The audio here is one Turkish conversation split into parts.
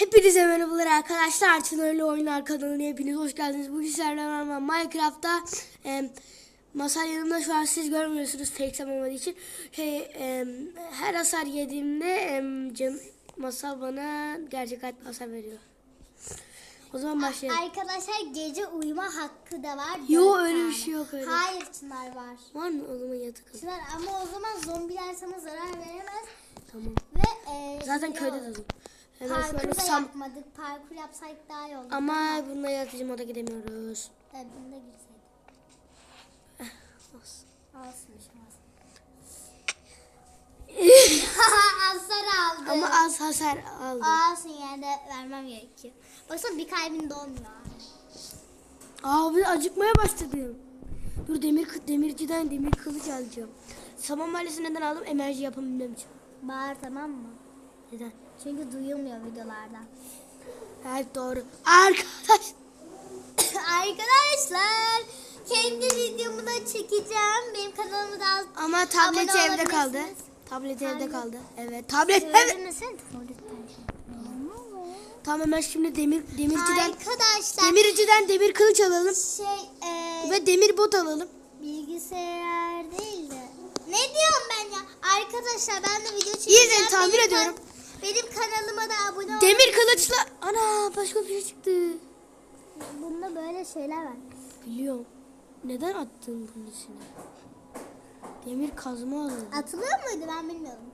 Hepinize merhabalar arkadaşlar. Çınarlı Oyunlar kanalına hepiniz hoş geldiniz. Bugün sizlerle beraber Minecraft'ta e, masa yanımda şu an siz görmüyorsunuz fake olmadığı için. Şey, e, her hasar yediğimde e, can, masa bana gerçek hayat hasar veriyor. O zaman başlayalım. Arkadaşlar gece uyuma hakkı da var. Yo, dört öyle bir şey yok öyle. Hayır Çınar var. Var mı? O zaman yatık. Çınar ama o zaman zombiler sana zarar veremez. Tamam. Ve e, Zaten şey köyde olur. dedim. Hemen Parkur da sam... yapmadık. Parkur yapsaydık daha iyi olurdu. Ama bununla yaratıcı moda gidemiyoruz. Evet, bunda girseydik. Olsun. Olsun bir şey olmaz. Hasar aldı. Ama az hasar aldım. Olsun yani de vermem gerekiyor. Baksana bir kalbin dolmuyor. Abi acıkmaya başladım. Dur demir demirciden demir kılıç alacağım. Saman mahallesi neden aldım? Enerji yapabilmem için. Bağır tamam mı? Neden? Çünkü duyulmuyor videolarda. Evet doğru. Arkadaş. Arkadaşlar kendi videomu da çekeceğim. Benim kanalımı da al- Ama tablet abone evde kaldı. olabilirsiniz. Tablet evde Tablet. kaldı. Evet tablet misin? Tabletten. Tamam hemen şimdi demir demirciden Arkadaşlar demirciden demir kılıç alalım şey e, ve demir bot alalım. bilgisayar değil de. Ne diyorum ben ya? Arkadaşlar ben de video çekeceğim. İzleyin, tahmin Benim ediyorum. Benim kanalıma da abone olun. Demir kılıçla ana başka bir şey çıktı. Bunda böyle şeyler var. Biliyorum. Neden attın bunun içine? Demir kazma alalım. Atılıyor muydu ben bilmiyorum.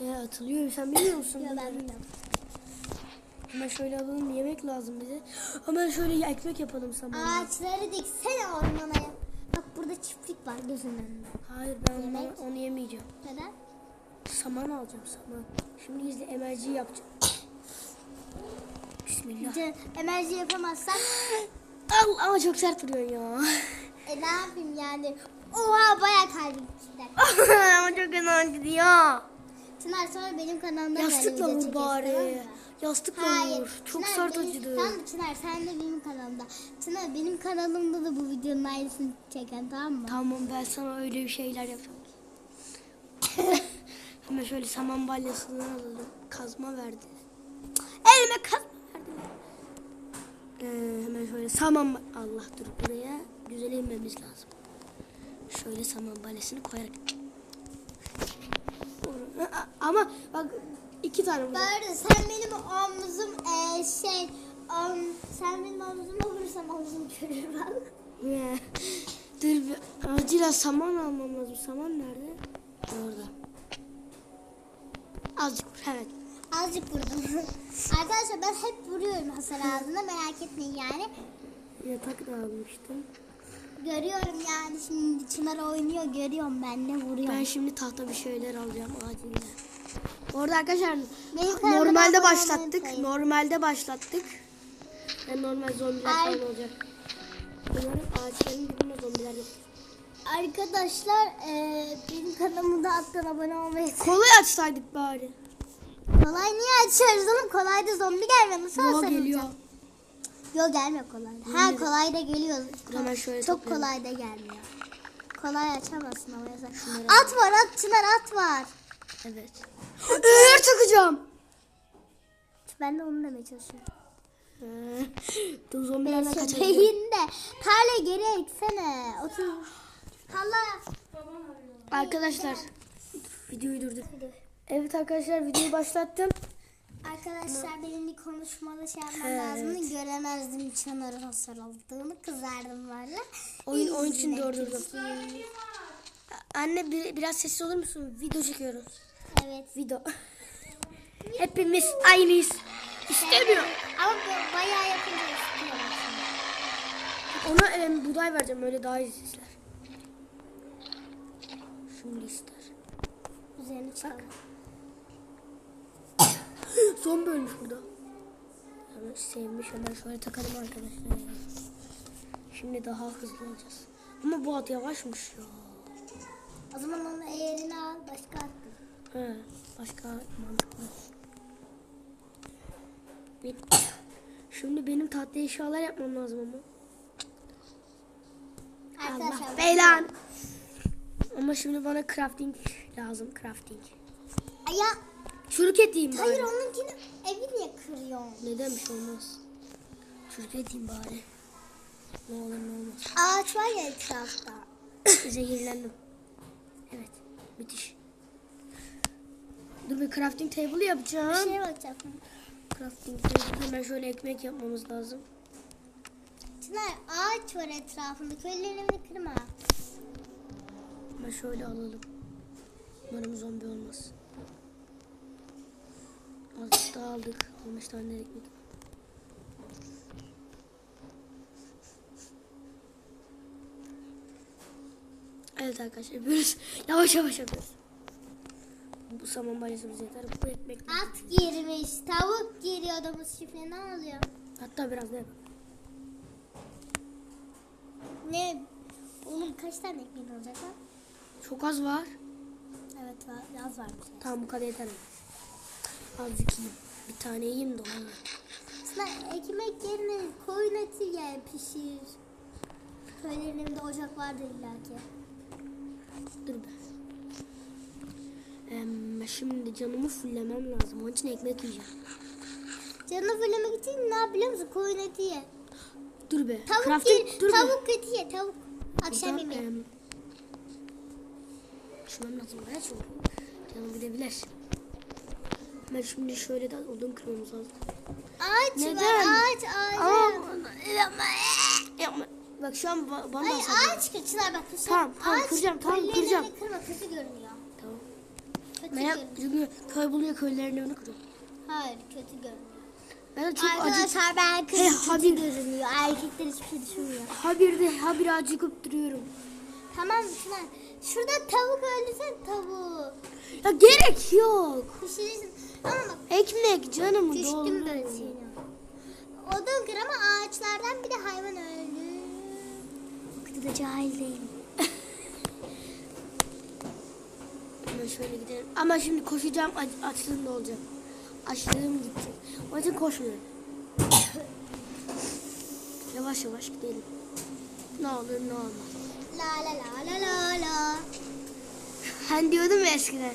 E atılıyor sen bilmiyor musun? Yok ben bilmiyorum. Hemen şöyle alalım yemek lazım bize. Hemen şöyle ekmek yapalım sana. Ağaçları diksene ormana. Bak burada çiftlik var gözünün önünde. Hayır ben onu, onu yemeyeceğim. Neden? Saman alacağım saman. Şimdi izle emerci yapacağım. Bismillah. Ce- Enerji yapamazsak Al ama çok sert vuruyorsun ya. e, ne yapayım yani? Oha bayağı kalbim gider. ama çok fena gidiyor. Çınar sonra benim kanalımda Yastıkla vur bari. Yastıkla Hayır. vur. Çok Çınar, sert benim- acıdı. Tamam Çınar sen de benim kanalımda. Çınar benim kanalımda da bu videonun aynısını çeken tamam mı? Tamam ben sana öyle bir şeyler yapacağım. Hemen şöyle saman balyasını alalım. Kazma verdi. Elime kazma verdi. Ee, hemen şöyle saman Allah dur buraya güzel inmemiz lazım. Şöyle saman balyasını koyarak. Ama bak iki tane burada. Böyle sen benim omzum e, şey om, sen benim omzuma vurursan omzum çürür valla. Ee, dur bir acilen saman almam lazım. Saman nerede? Orada. Azıcık evet. Azıcık vurdum. Arkadaşlar ben hep vuruyorum hasar ağzına merak etmeyin yani. Yatak da almıştım. Görüyorum yani şimdi Çınar oynuyor görüyorum ben ne vuruyorum. Ben şimdi tahta bir şeyler alacağım acilen. Orada arkadaşlar kanalıma normalde başlattık. unutmayın. Normalde başlattık. Yani normal zombiler Ay. falan olacak. Bunların ağaçların dibinde zombiler yok. Arkadaşlar eee benim kanalımda alttan abone olmayı Kolay açsaydık bari. Kolay niye açıyoruz oğlum? Kolayda zombi gelmiyor. Nasıl Yo hasar geliyor. alacağım? Yo gelmiyor kolayda. Ha kolayda geliyor. Hemen şöyle Çok toplayalım. kolayda gelmiyor. Kolay açamazsın ama yasak. Şunları At var at Çınar at var. Evet. Eğer takacağım. Ben de onu demeye çalışıyorum. Ee, Dur zombilerden kaçalım. beyin de. Tarla geri eksene. Otur. Tarla. Arkadaşlar videoyu durdur. Evet arkadaşlar videoyu başlattım. Arkadaşlar benim bir konuşmada şey yapmam Evet. lazımdı. Göremezdim Çınar'ın hasar aldığını. Kızardım valla. Oyun oyun için durdurdum. Anne bir, biraz sessiz olur musun? Video çekiyoruz. Evet. Video. Hepimiz aynıyız. İstemiyor. Ama bayağı yapınca istiyor aslında. Ona em, buğday vereceğim öyle daha iyi ister. Şimdi ister. Üzerine çıkalım. Zombi ölmüş burada. Yani sevmiş hemen şöyle takalım arkadaşlar. Şimdi daha hızlı olacağız. Ama bu at yavaşmış ya. O zaman onun eğerini al. Başka at. He, başka mantıklı. Bir- Şimdi benim tatlı eşyalar yapmam lazım ama. Allah Arkadaşlar. belan. Ama şimdi bana crafting lazım crafting. Ya Çürük edeyim hayır bari. onunkini evi niye kırıyor? istemiyorum. Neden bir şey olmaz? Çocuk edeyim bari. Ne olur ne olmaz. Ağaç var ya etrafta. Zehirlendim. Evet. Müthiş. Dur bir crafting table Bir yapacağım. şeye bakacaktım. Crafting table hemen şöyle ekmek yapmamız lazım. Çınar ağaç var etrafında. Köylerini kırma. Hemen şöyle alalım. Umarım zombi olmaz. Azıcık daha aldık. 15 tane ekmek. Evet arkadaşlar yapıyoruz. Yavaş yavaş yapıyoruz. Bu saman balyası bize yeter. Bu ekmek. At girmiş. Tavuk giriyor domuz çiftliğine ne oluyor? Hatta biraz yapalım. Ne? Oğlum kaç tane ekmeğin olacak lan? Çok az var. Evet var. Biraz varmış. Tamam bu kadar yeter. Azıcık yiyeyim. Bir tane yiyeyim de onu. Çınar ekmek yerine koyun eti ye pişir. Köylerin evinde ocak vardır illaki. Dur be. Em, şimdi canımı fullemem lazım. Onun için ekmek yiyeceğim. Canını fırlamak için ne yap biliyor musun? Koyun eti ye. Dur be. Tavuk, Crafting- ye, dur be. tavuk eti ye tavuk. Akşam yemeği. Em, Düşmem lazım. Ben çünkü canım gidebilir. Ben şimdi şöyle de odun kırmamız lazım. Ağaç Neden? var ağaç ağaç. Ama yapma. Yapma. Bak şu an ba- bana Ay ağaç kır Çınar bak. Çınar. Tamam, tamam, Ağaç, kıracağım, tamam, kıracağım. Kırma kötü görünüyor. Tamam. Kötü Merak görünüyor. çünkü köy buluyor köylerin önünü kırıyor. Hayır kötü görünüyor. Ben çok acı. Arkadaşlar ben kız Hey, Habib. görünüyor. Erkekler hiçbir şey düşünmüyor. Ha bir de ha bir acıkıp duruyorum. Tamam Çınar. Şurada tavuk öldürsen tavuğu. Ya gerek yok. Pişirirsin. Ama bak Ekmek canımı düştüm ben seni. Odun kır ama ağaçlardan bir de hayvan öldü. Bu kadar da cahil değilim. Hemen şöyle gidelim. Ama şimdi koşacağım aç, açlığım da olacak. Açlığım gidecek. Onun için koşmuyorum. yavaş yavaş gidelim. Ne olur ne olmaz. La la la la la la. Ben diyordum ya eskiden.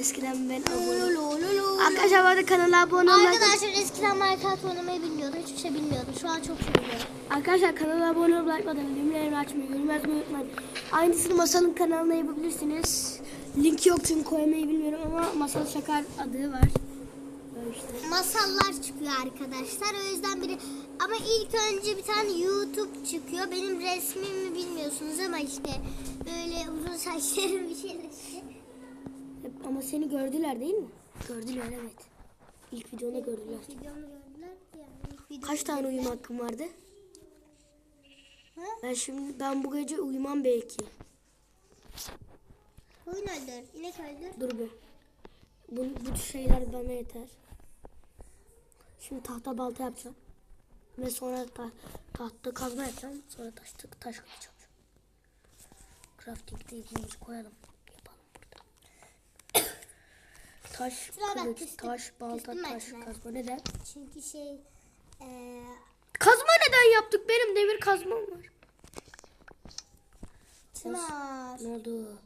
Eskiden ben abone. Arkadaşlar bu arada kanala abone olmayı... Arkadaşlar eskiden Minecraft oynamayı bilmiyordum. Hiçbir şey bilmiyordum. Şu an çok şey biliyorum. Arkadaşlar kanala abone olmayı unutmadan bildirimleri açmayı, yorum yazmayı unutmayın. Aynısını Masal'ın kanalına yapabilirsiniz. Link yok çünkü koymayı bilmiyorum ama Masal Şakar adı var. Masallar çıkıyor arkadaşlar. O yüzden biri ama ilk önce bir tane YouTube çıkıyor. Benim resmimi bilmiyorsunuz ama işte böyle uzun saçlarım bir şeyler Ama seni gördüler değil mi? Gördüler evet. İlk videonu gördüler. Videomu gördüler yani. ilk Kaç tane uyuma hakkım vardı? Ha? Ben şimdi ben bu gece uyumam belki. Koyun öldür, inek öldür. Dur bir. Bu, bu şeyler bana yeter. Şimdi tahta balta yapacağım. Ve sonra ta, tahta kazma yapacağım. Sonra taş, taş kılıç yapacağım. Crafting table'ımızı koyalım. Yapalım burada. taş, kılıç, küstüm. taş, balta, Küstüm taş, kazma. Neden? Çünkü şey eee Kazma neden yaptık? Benim demir kazmam var. Çınar. Ne oldu?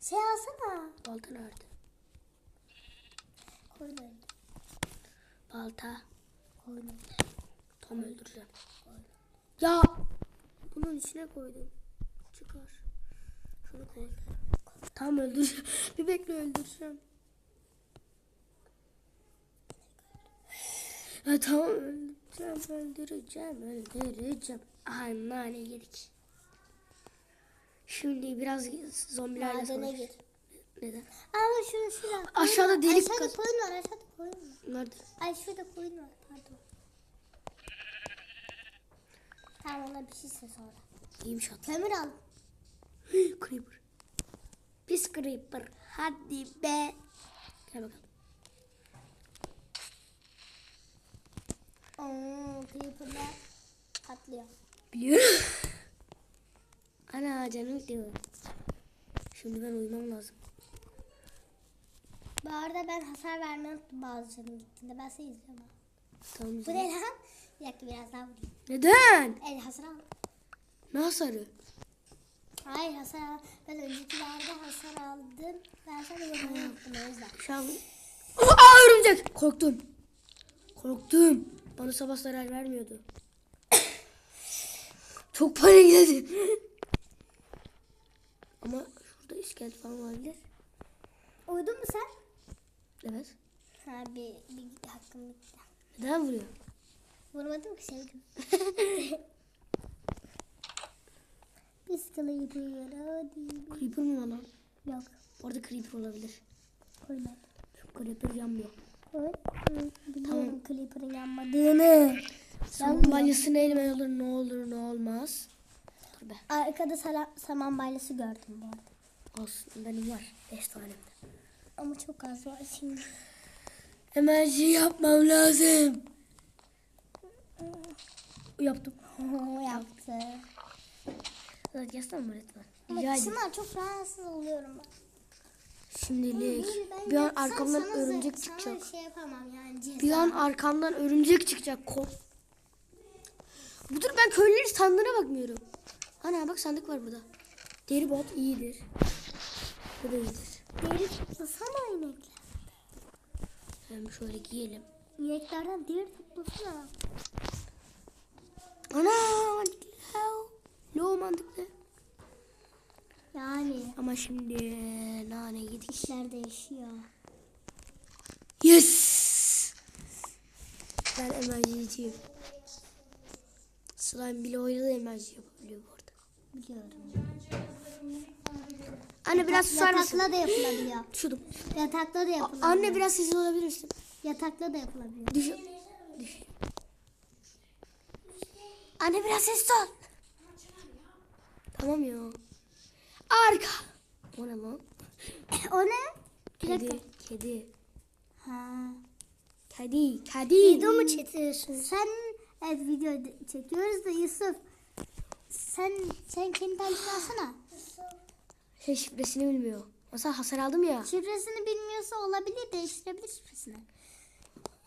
Şey alsana. Balta nerede? Öldür. Balta. Tam öldüreceğim. Ya bunun içine koydum. Çıkar. Şunu koy. Tam öldüreceğim. Bir bekle öldüreceğim. Ya tamam öldüreceğim, öldüreceğim, öldüreceğim. Aha nane yedik. Şimdi biraz zombilerle Madene savaş. gir. Neden? Ama şunu şurada. Aşağıda delik Aşağıda kaz- koyun var. Aşağıda koyun var. Nerede? Ay şurada koyun var. Pardon. Tamam ona bir şey ses sonra. İyiymiş at. Kömür al. Creeper. Pis Creeper. Hadi be. Gel bakalım. Oo, creeper'lar patlıyor. Biliyorum. Ana canım gidiyor. Şimdi ben uyumam lazım. Bu arada ben hasar vermeyi unuttum bazı canım gittiğinde. Ben seni izliyorum. Tamam. Bu ne lan? Bir dakika biraz daha vurayım. Neden? El hasar al. Ne hasarı? Hayır hasar al. Ben öncekilerde hasar aldım. Ben sana vurmayı unuttum o yüzden. Şu an... Aa örümcek. Korktum. Korktum. Bana sabah zarar vermiyordu. Çok panikledim. Ama şurada iskelet falan olabilir. Uyudun mu sen? Evet. Ha bir, bir hakkım bitti. Neden vuruyor? Vurmadım ki sevdim. Biz Creeper hadi. Creeper var lan? Yok Orada creeper olabilir. koymadım. Şu creeper yanmıyor. Hı, Biliyorum Creeper'ın yanmadığını. Saman balyasını elime alır ne olur ne olmaz. Dur be. Arkada sala, saman balyası gördüm bu arada. Olsun benim var. 5 tane. Ama çok az var şimdi. Enerji yapmam lazım. Yaptım. Yaptı. Hadi yazsana lütfen? Ama. Çınar çok rahatsız oluyorum ben. Şimdilik. Ben Bir an arkamdan örümcek sana çıkacak. şey yapamam yani ceza. Bir an arkamdan örümcek çıkacak. Kork. Budur ben köylülerin sandığına bakmıyorum. Ana bak sandık var burada. Deri bot iyidir. Bu da iyidir. Deri toplasana inekler. Hem şöyle giyelim. İneklerden deri toplasana. Ana mantıklı. Lo mantıklı. Yani Ama şimdi nane yedik. işler değişiyor. Yes. Ben emergency'yim. Slime bile oynadı emergency yapabiliyor bu arada. Biliyorum. Anne biraz susar mısın? Yatakla da yapılabiliyor. Şudum. Yatakla da yapılabiliyor. Anne biraz sessiz olabilirsin. Yatakla da yapılabiliyor. Düş. Düş. Anne biraz sessiz ol. Tamam ya. Arka. O ne lan? o ne? Kedi. Kedi. Ha. Kedi. Kedi. Video mu çekiyorsun? Sen evet video de- çekiyoruz da Yusuf. Sen sen kendi tanesini alsana. Şey şifresini bilmiyor. Masal hasar aldım ya. Şifresini bilmiyorsa olabilir değiştirebilir şifresini.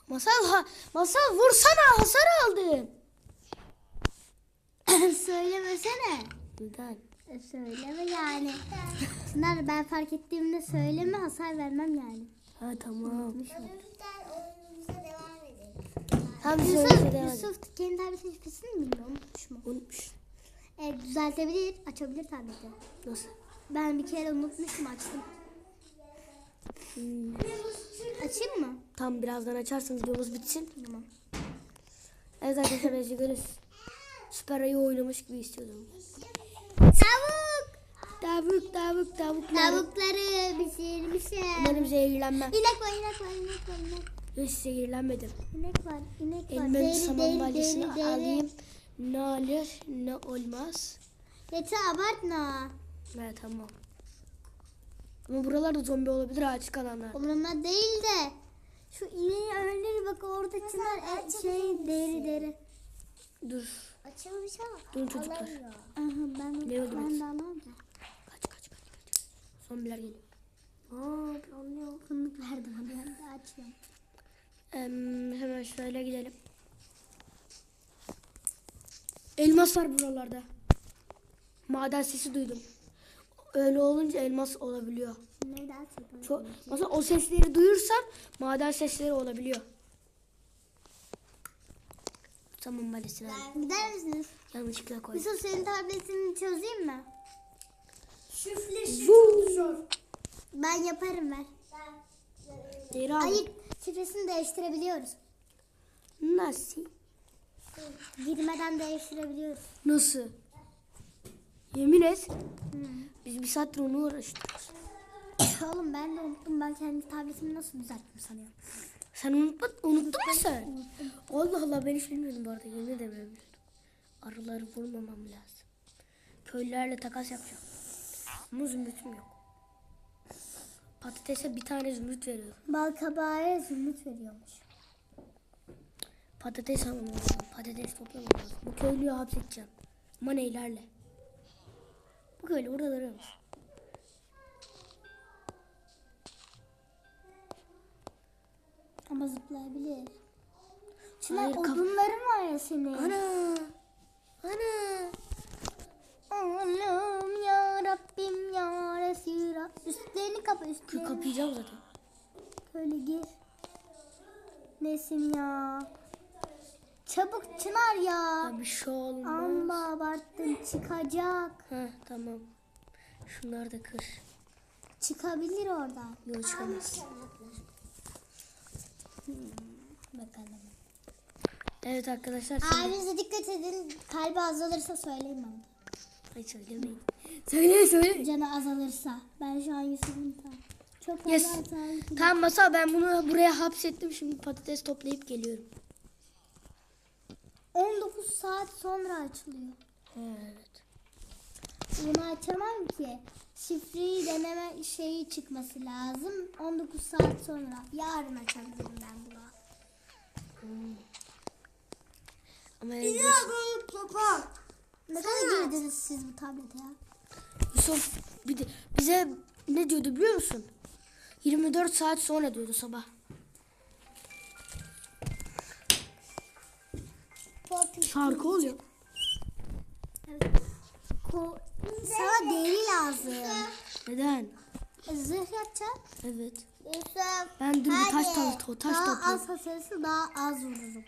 Masal ha, masal vursana hasar aldın. Söylemesene. Neden? E, Söyleme yani. Çınar ben fark ettiğimde söyleme hasar vermem yani. Ha tamam. Tamam Yusuf. Yusuf kendi tabletin şifresini mi bilmiyor unutmuş mu? Unutmuş. E, düzeltebilir, açabilir tableti. Nasıl? Ben bir kere unutmuştum açtım. Hmm. Açayım mı? Tam birazdan açarsanız videomuz bitsin. Tamam. Evet arkadaşlar ben görürüz. Süper ayı oynamış gibi istiyordum. Tavuk! Tavuk tavuk tavuk. Tavukları pişirmişim. Umarım zehirlenmem. İnek var, inek var, inek var, inek. Hiç zehirlenmedim. İnek var, inek var. Deri, saman balyasını alayım. Ne olur ne olmaz. Yeter abartma. Evet tamam. Ama buralarda zombi olabilir açık alanlar. Umurumda değil de. Şu ineği öldür bak orada çınar e, şey deri deri. Dur. Açılmış ama. Durun çocuklar. Aha ben, Ne oldu ben de alamam da. Kaç kaç kaç kaç. Zombiler geliyor. Aa bir anlıyor. Fındık verdim hadi ben de açıyorum. Em, hemen şöyle gidelim. Elmas var buralarda. Maden sesi duydum. Öyle olunca elmas olabiliyor. Neden? Çok, mesela o sesleri duyursan maden sesleri olabiliyor. Tamam maalesef. Gider misiniz? Yanlışlıkla koydum. Yusuf senin tabletini çözeyim mi? Vuu. Ben yaparım ver. Al. Hayır şifresini değiştirebiliyoruz. Nasıl? Girmeden değiştirebiliyoruz. Nasıl? Yemin et. Biz bir saattir onu uğraştık. Oğlum ben de unuttum. Ben kendi tabletimi nasıl düzelttim sanıyorum. Sen unutma, unuttun mu sen? Allah Allah ben hiç bilmiyordum bu arada. Yemin ederim bilmiyordum. Arıları vurmamam lazım. Köylülerle takas yapacağım. Ama zümrütüm yok. Patatese bir tane zümrüt veriyor. Bal kabağı zümrüt veriyormuş. Patates almam. Patates toplamam lazım. Bu köylüyü hapsedeceğim. Ama neylerle? Bu köylü burada duruyor musun? Ama zıplayabilir. Çınar Hayır, odunların var ya senin. Ana! Ana! Allah'ım ya Rabbim ya Resulallah. Üstlerini kapa üstlerini. kapayacağım zaten. Böyle gir. Nesin ya? Çabuk Çınar ya. Ya bir şey olmaz. Amma abarttın çıkacak. Ha tamam. Şunları da kır. Çıkabilir oradan. Yok çıkamaz. Bakalım. Evet arkadaşlar. Şimdi... Abinize dikkat edin. Kalbi azalırsa söyleyin bana. Ay söylemeyin. Söyle söyle. Canı azalırsa. Ben şu an Yusuf'un tam. Çok Yes. Tamam masa ben bunu buraya hapsettim. Şimdi patates toplayıp geliyorum. 19 saat sonra açılıyor. Evet. Bunu açamam ki. Şifreyi deneme şeyi çıkması lazım. 19 saat sonra. Yarın açabilirim ben bunu. Ama evde... Ne kadar girdiniz siz bu tablete ya? Yusuf bir de bize ne diyordu biliyor musun? 24 saat sonra diyordu sabah. Şarkı oluyor. Ko- Sana deri lazım. Neden? Zırh yapacağım. Evet. Yusuf. Ben dün bir taş taş, taş daha topladım. az hasarısı daha az vururum.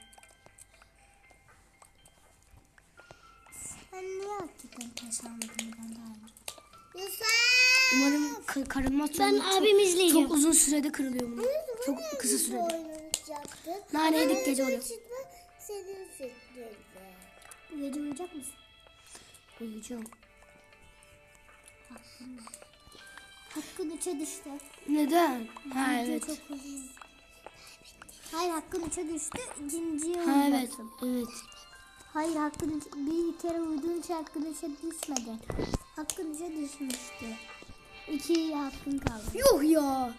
Sen niye hakikaten taş almadın ben daha Yusuf. Umarım kırılmaz. Ben Çok- abim izleyeceğim. Çok uzun sürede kırılıyor bunu. Çok kısa sürede. Nane yedik gece oluyor. Senin fikrinde. Gece uyuyacak mısın? Uyuyacağım. Hakkın üçe düştü. Neden? Ha evet. Çok uzun. Hayır hakkın üçe düştü. İkinciye Ha evet. Evet. Hayır hakkın bir kere uyuduğun için hakkın üçe düşmedi. Hakkın üçe düşmüştü. İki hakkın kaldı. Yuh ya.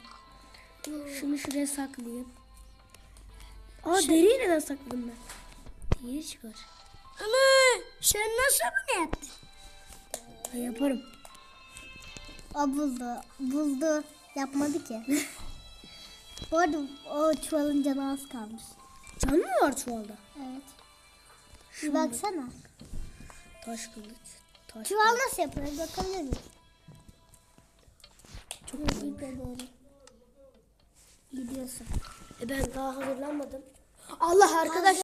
Şunu şuraya saklayayım. Aa deriyi neden sakladım ben? Deri çıkar. Ama sen nasıl bunu yaptın? Ben yaparım. O buldu. Buldu. Yapmadı ki. Bu arada o çuvalın canı az kalmış. Can mı var çuvalda? Evet. Bir baksana. Taş kılıç. Taş Çuval nasıl yapılır bakabilir miyim? Çok ipe doğru. Gidiyorsun. E ben daha hazırlanmadım. Allah arkadaş